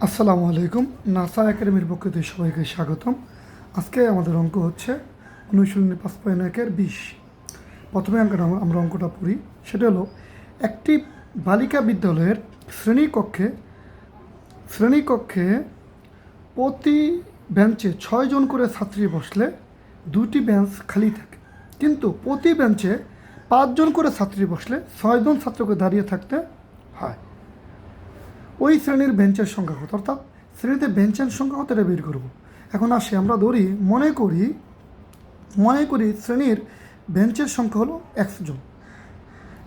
আসসালামু আলাইকুম। নাসা একাডেমির পক্ষ থেকে সবাইকে স্বাগতম। আজকে আমাদের অঙ্ক হচ্ছে অনুশীলনী পাঁচ পয়েন্ট একের বিশ। প্রথমে অঙ্কটা আমরা- অঙ্কটা পড়ি। সেটা হলো, একটি বালিকা বিদ্যালয়ের শ্রেণীকক্ষে শ্রেণীকক্ষে প্রতি বেঞ্চে ছয়জন করে ছাত্রী বসলে দুটি বেঞ্চ খালি থাকে। কিন্তু প্রতি বেঞ্চে পাঁচজন করে ছাত্রী বসলে ছয়জন ছাত্রকে দাঁড়িয়ে থাকতে ওই শ্রেণির বেঞ্চের সংখ্যা কত? অর্থাৎ শ্রেণীতে বেঞ্চের সংখ্যা কত এটা বের করব? এখন আসি আমরা ধরি, মনে করি মনে করি শ্রেণির বেঞ্চের সংখ্যা হলো এক্স জন।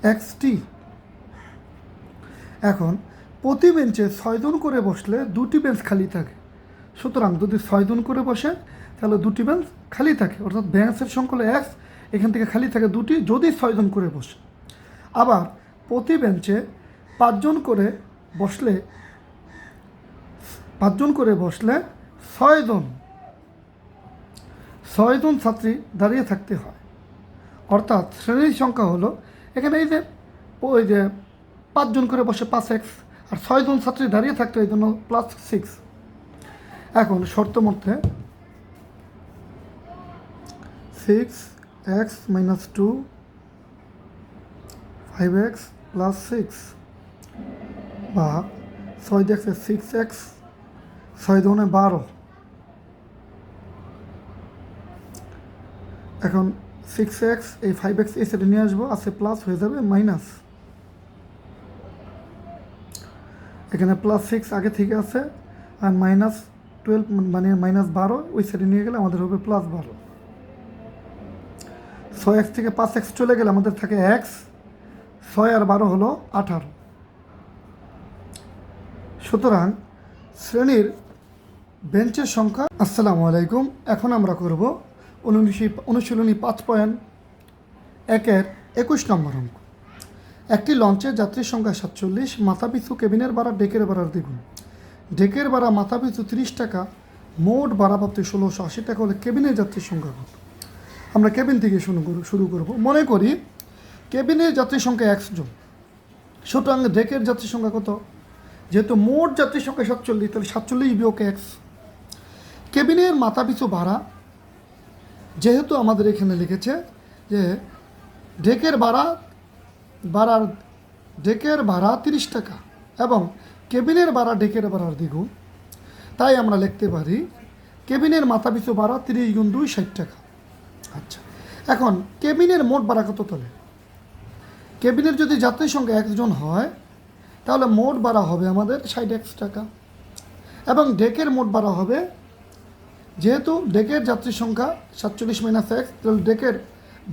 এক্স টি। এখন প্রতি বেঞ্চে ছয়জন করে বসলে দুটি বেঞ্চ খালি থাকে। সুতরাং যদি ছয়জন করে বসে, তাহলে দুটি বেঞ্চ খালি থাকে। অর্থাৎ বেঞ্চের সংখ্যা হলো এক্স এখান থেকে খালি থাকে দুটি, যদি ছয়জন করে বসে। আবার প্রতি বেঞ্চে পাঁচজন করে বসলে, পাঁচজন করে বসলে ছয়জন ছয়জন ছাত্রী দাঁড়িয়ে থাকতে হয়। অর্থাৎ শ্রেণির সংখ্যা হলো, এখানে এই যে, ওই যে পাঁচজন করে বসে পাঁচ এক্স আর ছয়জন ছাত্রী দাঁড়িয়ে থাকতে এই জন্য প্লাস সিক্স এখন শর্ত মধ্যে six x minus two five x plus six বা ছয় দেখছে সিক্স এক্স ছয় দোনে বারো। এখন সিক্স এক্স এই ফাইভ এক্স এই সাইডে নিয়ে আসব আছে প্লাস হয়ে যাবে মাইনাস এখানে প্লাস সিক্স আগে থেকে আছে, আর মাইনাস টুয়েলভ মানে মাইনাস বারো, ওই সাইডে নিয়ে গেলে আমাদের হবে প্লাস বারো। ছয় এক্স থেকে পাঁচ এক্স চলে গেলে আমাদের থাকে এক্স ছয় আর বারো হলো আঠারো। সুতরাং শ্রেণির বেঞ্চের সংখ্যা, আসসালামু আলাইকুম। এখন আমরা করব অনুশী অনুশীলনী পাঁচ পয়েন্ট একের একুশ নম্বর অঙ্ক। একটি লঞ্চে যাত্রীর সংখ্যা সাতচল্লিশ, মাথাপিছু কেবিনের ভাড়া, ডেকের ভাড়ার দ্বিগুণ। ডেকের ভাড়া, মাথাপিছু তিরিশ টাকা, মোট ভাড়া প্রাপ্তি ষোলোশো আশি টাকা হলে কেবিনের যাত্রীর সংখ্যা কত? আমরা কেবিন থেকে শুরু করব শুরু করব। মনে করি কেবিনের যাত্রীর সংখ্যা একশো জন, সুতরাং ডেকের যাত্রীর সংখ্যা কত? যেহেতু মোট যাত্রীর সংখ্যা সাতচল্লিশ, তাহলে সাতচল্লিশ বিয়োগ এক্স কেবিনের মাথাপিছু ভাড়া, যেহেতু আমাদের এখানে লিখেছে যে ডেকের ভাড়া, ভাড়ার, ডেকের ভাড়া তিরিশ টাকা এবং কেবিনের ভাড়া ডেকের ভাড়ার দ্বিগুণ। তাই আমরা লিখতে পারি কেবিনের মাথাপিছু ভাড়া তিরিশ গুণ দুই, ষাট টাকা। আচ্ছা এখন কেবিনের মোট ভাড়া কত তোলে কেবিনের যদি যাত্রীর সংখ্যা একজন হয় তাহলে মোট বাড়া হবে আমাদের ষাট এক্স টাকা। এবং ডেকের মোট বাড়া হবে, যেহেতু ডেকের যাত্রী সংখ্যা সাতচল্লিশ মাইনাস এক্স তাহলে ডেকের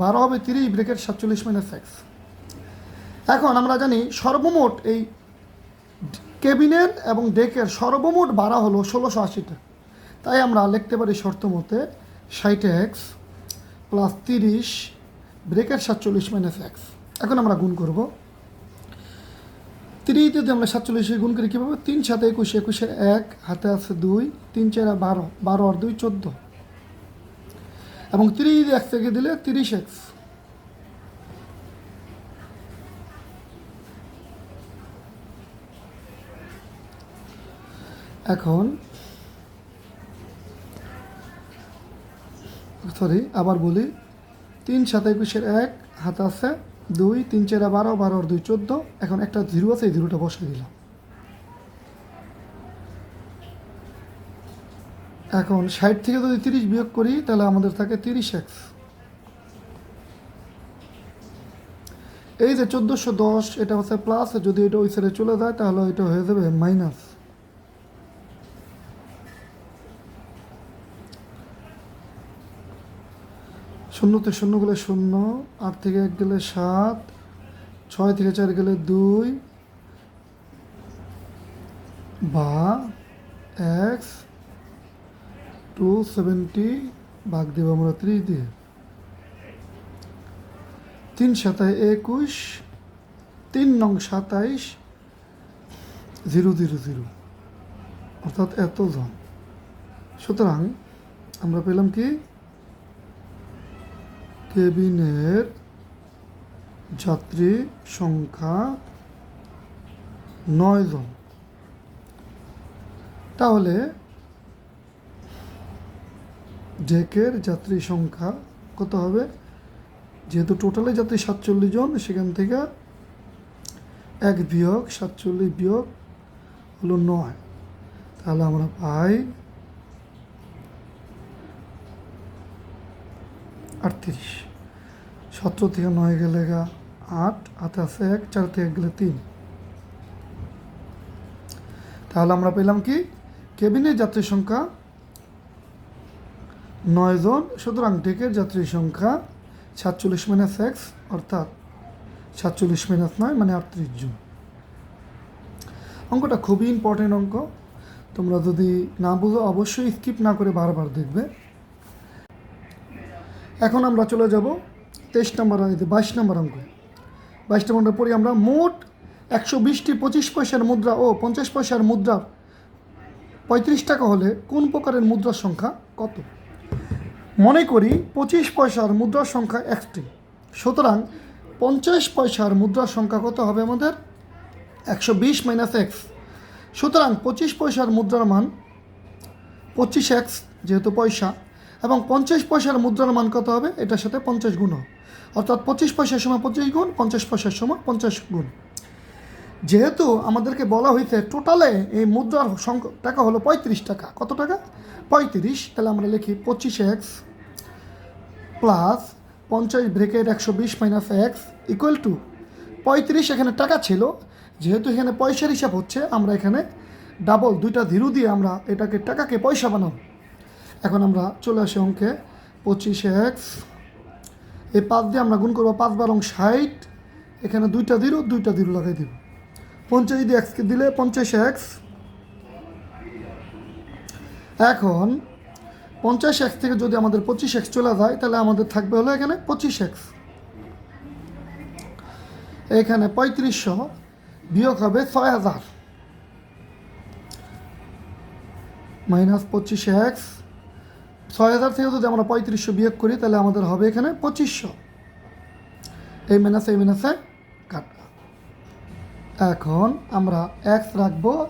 ভাড়া হবে তিরিশ ব্রেকের সাতচল্লিশ মাইনাস এক্স এখন আমরা জানি সর্বমোট এই কেবিনের এবং ডেকের সর্বমোট ভাড়া হলো ষোলোশো আশি টাকা। তাই আমরা লিখতে পারি শর্ত মতে ষাট এক্স প্লাস তিরিশ ব্রেকের সাতচল্লিশ মাইনাস এক্স এখন আমরা গুণ করব। তিরিশ যদি আমরা সাতচল্লিশে গুণ করি কীভাবে? তিন সাথে একুশ একুশের এক, হাতে আছে দুই, তিন চার বারো বারো আর দুই চোদ্দ। এবং তিরিশ এক থেকে দিলে তিরিশ এক্স। এখন সরি, আবার বলি, তিন সাত একুশের এক, হাত আছে দুই, তিন, চারা বারো বারো আর দুই, চোদ্দ। এখন একটা জিরো আছে, এই জিরোটা বসে দিলাম। এখন ষাট থেকে যদি তিরিশ বিয়োগ করি, তাহলে আমাদের থাকে তিরিশ এক্স। এই যে চোদ্দোশো দশ, এটা হচ্ছে প্লাস, যদি এটা ওই সাইডে চলে যায়, তাহলে এটা হয়ে যাবে মাইনাস। শূন্যতে শূন্য গেলে শূন্য, আট থেকে এক গেলে সাত, ছয় থেকে চার গেলে দুই, বা এক্স টু সেভেন্টি ভাগ দেবো আমরা ত্রিশ দিয়ে। তিন সাতায় একুশ, তিন নং সাতাইশ, জিরো জিরো জিরো। অর্থাৎ এত জন। সুতরাং আমরা পেলাম কি? কেবিনের যাত্রী সংখ্যা নয় জন। তাহলে ডেকের যাত্রী সংখ্যা কত হবে? যেহেতু টোটালে যাত্রী সাতচল্লিশ জন, সেখান থেকে এক বিয়োগ সাতচল্লিশ বিয়োগ হলো নয়। তাহলে আমরা পাই আটত্রিশ। সতেরো থেকে নয় গেলে গা আট হাতে আছে এক, চার থেকে গেলে তিন। তাহলে আমরা পেলাম কি? কেবিনের যাত্রীর সংখ্যা নয় জন, সুতরাং ডেকের যাত্রীর সংখ্যা সাতচল্লিশ মাইনাস এক্স অর্থাৎ সাতচল্লিশ মাইনাস নয় মানে আটত্রিশ জন। অঙ্কটা খুবই ইম্পর্টেন্ট অঙ্ক। তোমরা যদি না বুঝো, অবশ্যই স্কিপ না করে বারবার দেখবে। এখন আমরা চলে যাব তেইশ নম্বর বাইশ নম্বর অঙ্ক বাইশ নম্বর পড়ি আমরা, মোট একশো বিশটি, পঁচিশ পয়সার মুদ্রা ও পঞ্চাশ পয়সার মুদ্রা পঁয়ত্রিশ টাকা হলে কোন প্রকারের মুদ্রার সংখ্যা কত? মনে করি পঁচিশ পয়সার মুদ্রার সংখ্যা একটি। সুতরাং পঞ্চাশ পয়সার মুদ্রার সংখ্যা কত হবে আমাদের? একশো বিশ মাইনাস এক্স সুতরাং পঁচিশ পয়সার মুদ্রার মান পঁচিশ এক্স যেহেতু পয়সা এবং পঞ্চাশ পয়সার মুদ্রার মান কত হবে? এটার সাথে পঞ্চাশ গুণ অর্থাৎ পঁচিশ পয়সার সময় পঁচিশ গুণ, পঞ্চাশ পয়সার সময় পঞ্চাশ গুণ। যেহেতু আমাদেরকে বলা হয়েছে টোটালে এই মুদ্রার সংখ্যা টাকা হলো পঁয়ত্রিশ টাকা। কত টাকা? পঁয়ত্রিশ। তাহলে আমরা লিখি পঁচিশ এক্স প্লাস পঞ্চাশ ব্রেকেট একশো বিশ মাইনাস এক্স ইকুয়াল টু। পঁয়ত্রিশ এখানে টাকা ছিল। যেহেতু এখানে পয়সার হিসাব হচ্ছে, আমরা এখানে ডাবল দুইটা ধীরু দিয়ে আমরা এটাকে টাকাকে পয়সা বানাবো। এখন আমরা চলে আসি অঙ্কে। পঁচিশ এক্স এই পাঁচ দিয়ে আমরা গুণ করব পাঁচ বার বারং ষাট। এখানে দুইটা দিরু দুইটা দিরু লাগাই দিব। পঞ্চাশ দিয়ে এক্সকে দিলে পঞ্চাশ এক্স এখন পঞ্চাশ এক্স থেকে যদি আমাদের পঁচিশ এক্স চলে যায়, তাহলে আমাদের থাকবে হলো এখানে পঁচিশ এক্স এখানে পঁয়ত্রিশশো বিয়োগ হবে ছয় হাজার। মাইনাস পঁচিশ এক্স ছয় হাজার থেকে যদি আমরা পঁয়ত্রিশশো বিয়োগ করি, তাহলে আমাদের হবে এখানে পঁচিশশো। এই মাইনাসে এই মাইনাসে কাটবে। এখন আমরা এক্স রাখব,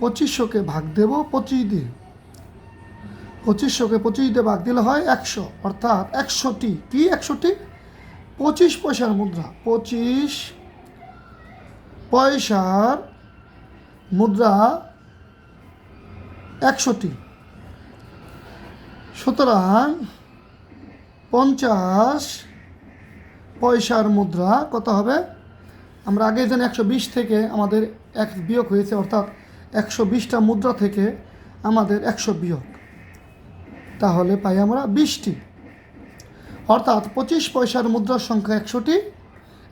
পঁচিশশোকে ভাগ দেব পঁচিশ দিয়ে। পঁচিশশোকে পঁচিশ দিয়ে ভাগ দিলে হয় একশো। অর্থাৎ একশোটি। কি একশোটি? পঁচিশ পয়সার মুদ্রা। পঁচিশ পয়সার মুদ্রা একশোটি। সুতরাং পঞ্চাশ পয়সার মুদ্রা কত হবে? আমরা আগে জানি একশো বিশ থেকে আমাদের এক বিয়োগ হয়েছে, অর্থাৎ একশো বিশটা মুদ্রা থেকে আমাদের একশো বিয়োগ। তাহলে পাই আমরা বিশটি। অর্থাৎ পঁচিশ পয়সার মুদ্রার সংখ্যা একশোটি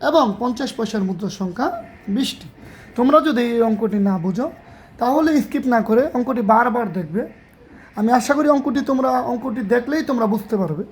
এবং পঞ্চাশ পয়সার মুদ্রার সংখ্যা বিশটি। তোমরা যদি এই অঙ্কটি না বুঝো, তাহলে স্কিপ না করে অঙ্কটি বারবার দেখবে। আমি আশা করি অঙ্কটি তোমরা অঙ্কটি দেখলেই তোমরা বুঝতে পারবে।